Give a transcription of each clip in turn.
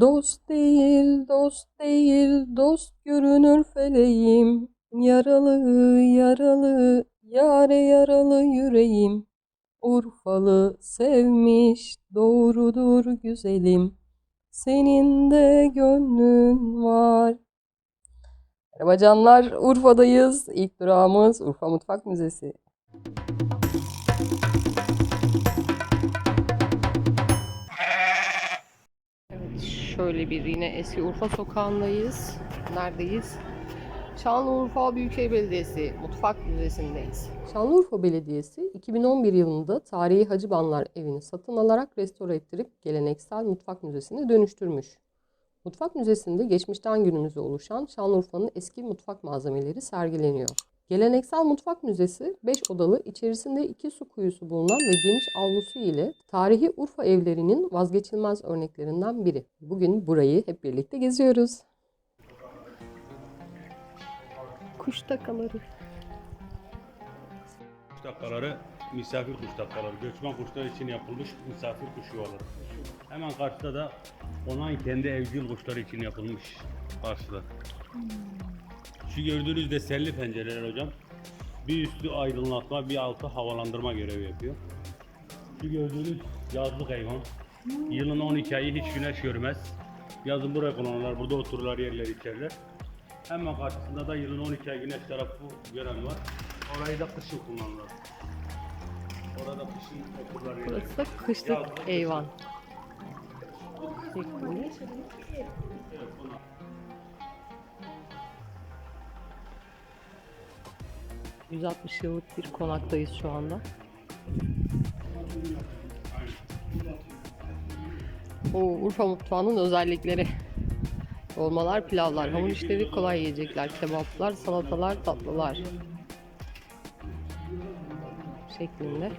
Dost değil, dost değil, dost görünür feleğim. Yaralı, yaralı, yare yaralı yüreğim. Urfalı sevmiş, doğrudur güzelim. Senin de gönlün var. Merhaba canlar, Urfa'dayız. İlk durağımız Urfa Mutfak Müzesi. Şöyle bir yine eski Urfa sokağındayız. Neredeyiz? Şanlıurfa Büyükşehir Belediyesi Mutfak Müzesi'ndeyiz. Şanlıurfa Belediyesi 2011 yılında tarihi Hacıbanlar evini satın alarak restore ettirip geleneksel mutfak müzesine dönüştürmüş. Mutfak Müzesi'nde geçmişten günümüze oluşan Şanlıurfa'nın eski mutfak malzemeleri sergileniyor. Geleneksel Mutfak Müzesi 5 odalı, içerisinde iki su kuyusu bulunan ve geniş avlusu ile tarihi Urfa evlerinin vazgeçilmez örneklerinden biri. Bugün burayı hep birlikte geziyoruz. Kuş takaları. Kuş takkaları misafir kuş takkaları. Göçmen kuşlar için yapılmış misafir kuş yuvaları. Hemen karşıda da onayın kendi evcil kuşları için yapılmış karşıda. Şu gördüğünüz desenli pencereler hocam. Bir üstü aydınlatma, bir altı havalandırma görevi yapıyor. Şu gördüğünüz yazlık hayvan. Yılın 12 ayı hiç güneş görmez. Yazın buraya konarlar, burada otururlar, yerler, içerler. Hemen karşısında da yılın 12 ay güneş tarafı gören var. Orayı da kışın kullanırlar. Orada kışın otururlar. yerler. Burası da kışlık Yazlık eyvan. Şeklinde. Evet, ...160 yıllık bir konaktayız şu anda. O Urfa mutfağının özellikleri. Dolmalar, pilavlar, hamur işleri, kolay yiyecekler, kebaplar, salatalar, tatlılar. Şeklinde.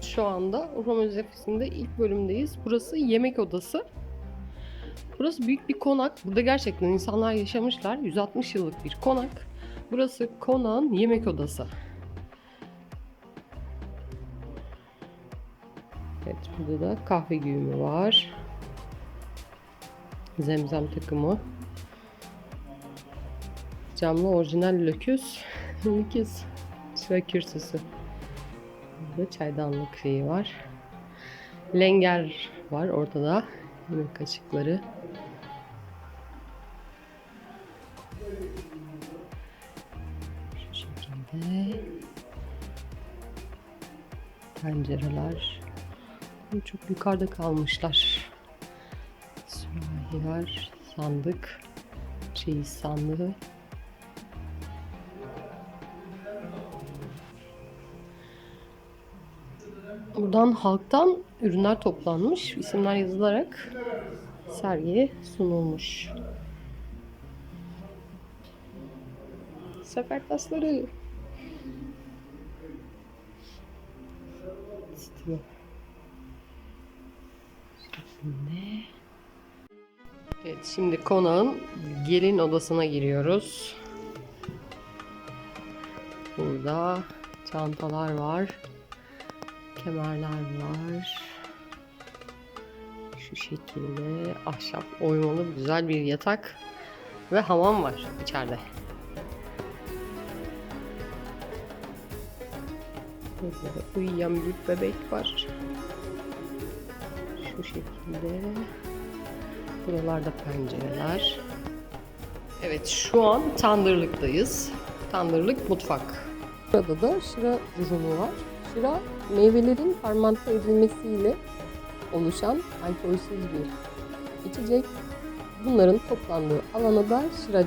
Şu anda Urfa Müzesi'nde ilk bölümdeyiz. Burası yemek odası. Burası büyük bir konak. Burada gerçekten insanlar yaşamışlar. 160 yıllık bir konak. Burası konağın yemek odası. Evet burada da kahve güğümü var. Zemzem takımı. Camlı orijinal löküs. Löküs. Sıra kürsüsü. Burada çaydanlık şeyi var. Lenger var ortada. Yemek kaşıkları. Şekilde. Pencereler. Çok yukarıda kalmışlar. Sürahiler, sandık, çeyiz sandığı. Buradan halktan ürünler toplanmış, isimler yazılarak sergiye sunulmuş. Sefer tasları. Stilo. Şeklinde. Evet şimdi konağın gelin odasına giriyoruz. Burada çantalar var. Kemerler var. Şu şekilde ahşap oymalı güzel bir yatak ve hamam var içeride. Uyuyan bir bebek var. Şu şekilde. Buralarda pencereler. Evet şu an tandırlıktayız. Tandırlık mutfak. Burada da şıra ürünü var. Şıra meyvelerin fermente edilmesiyle oluşan alkolsüz bir içecek. Bunların toplandığı alana da şıra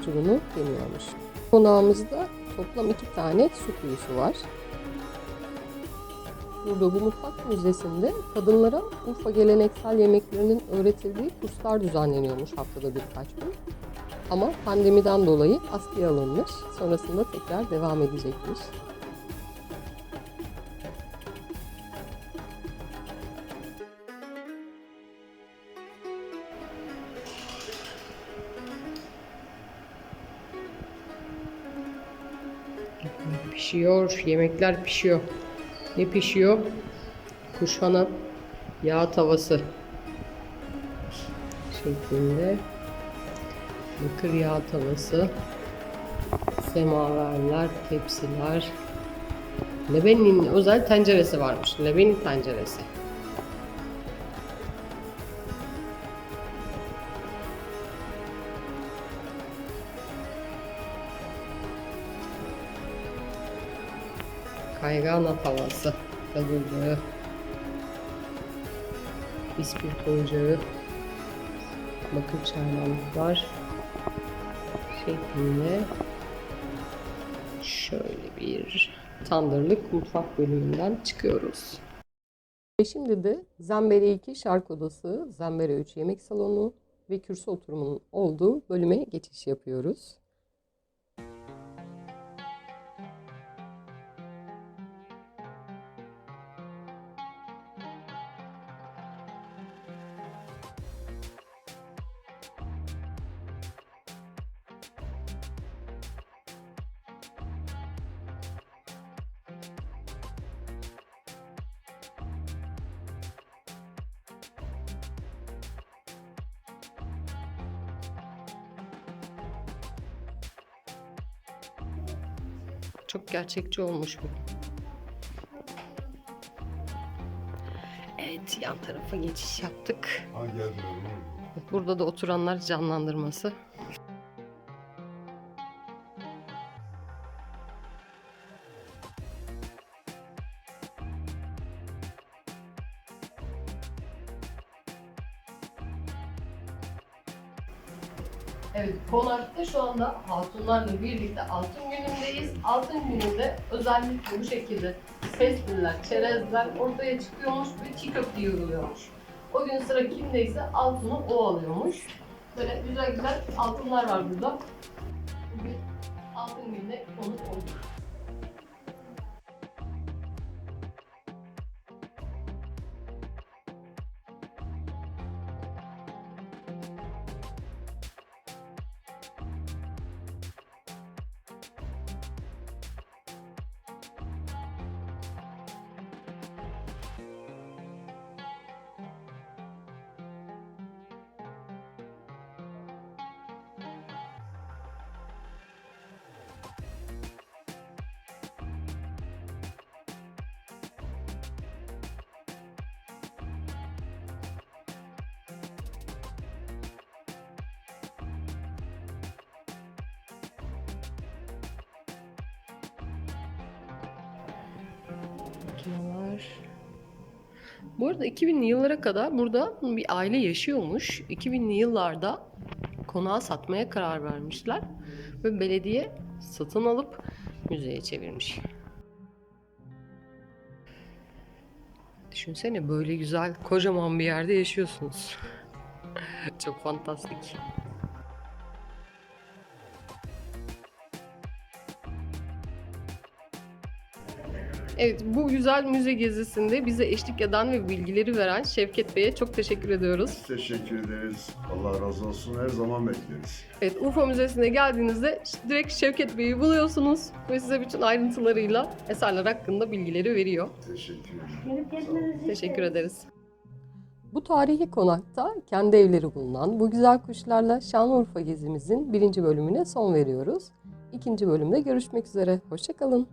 deniyormuş. Konağımızda toplam iki tane su kuyusu var. Burada bu mutfak müzesinde kadınlara Urfa geleneksel yemeklerinin öğretildiği kurslar düzenleniyormuş haftada birkaç gün. Ama pandemiden dolayı askıya alınmış. Sonrasında tekrar devam edecekmiş. Pişiyor, yemekler pişiyor. Ne pişiyor? Kuşhana yağ tavası. şeklinde bakır yağ tavası, semaverler, tepsiler. Lebeni'nin özel tenceresi varmış. Lebeni tenceresi. Kaygana tavası, tadıldığı, ispirto ocağı, bakır çaydanlıklar şeklinde. Şöyle bir tandırlık mutfak bölümünden çıkıyoruz. Ve şimdi de Zembere 2 şark odası, Zembere 3 yemek salonu ve kürsü oturumunun olduğu bölüme geçiş yapıyoruz. Çok gerçekçi olmuş bu. Evet, yan tarafa geçiş yaptık. Ha geldiler. Burada da oturanlar canlandırması. Evet, konakta şu anda hatunlarla birlikte altın günündeyiz. Altın gününde özellikle bu şekilde sesliler, çerezler ortaya çıkıyormuş ve çiğ köfte. O gün sıra kimdeyse altını o alıyormuş. Böyle güzel güzel altınlar var burada. Bugün altın gününe konuk olduk. Makineler. Bu arada 2000'li yıllara kadar burada bir aile yaşıyormuş. 2000'li yıllarda konağı satmaya karar vermişler ve belediye satın alıp müzeye çevirmiş. Düşünsene böyle güzel kocaman bir yerde yaşıyorsunuz. Çok fantastik. Evet, bu güzel müze gezisinde bize eşlik eden ve bilgileri veren Şevket Bey'e çok teşekkür ediyoruz. Teşekkür ederiz. Allah razı olsun. Her zaman bekleriz. Evet, Urfa Müzesi'ne geldiğinizde direkt Şevket Bey'i buluyorsunuz ve size bütün ayrıntılarıyla eserler hakkında bilgileri veriyor. Teşekkür ederim. Teşekkür ederiz. Bu tarihi konakta kendi evleri bulunan bu güzel kuşlarla Şanlıurfa gezimizin birinci bölümüne son veriyoruz. İkinci bölümde görüşmek üzere. Hoşçakalın.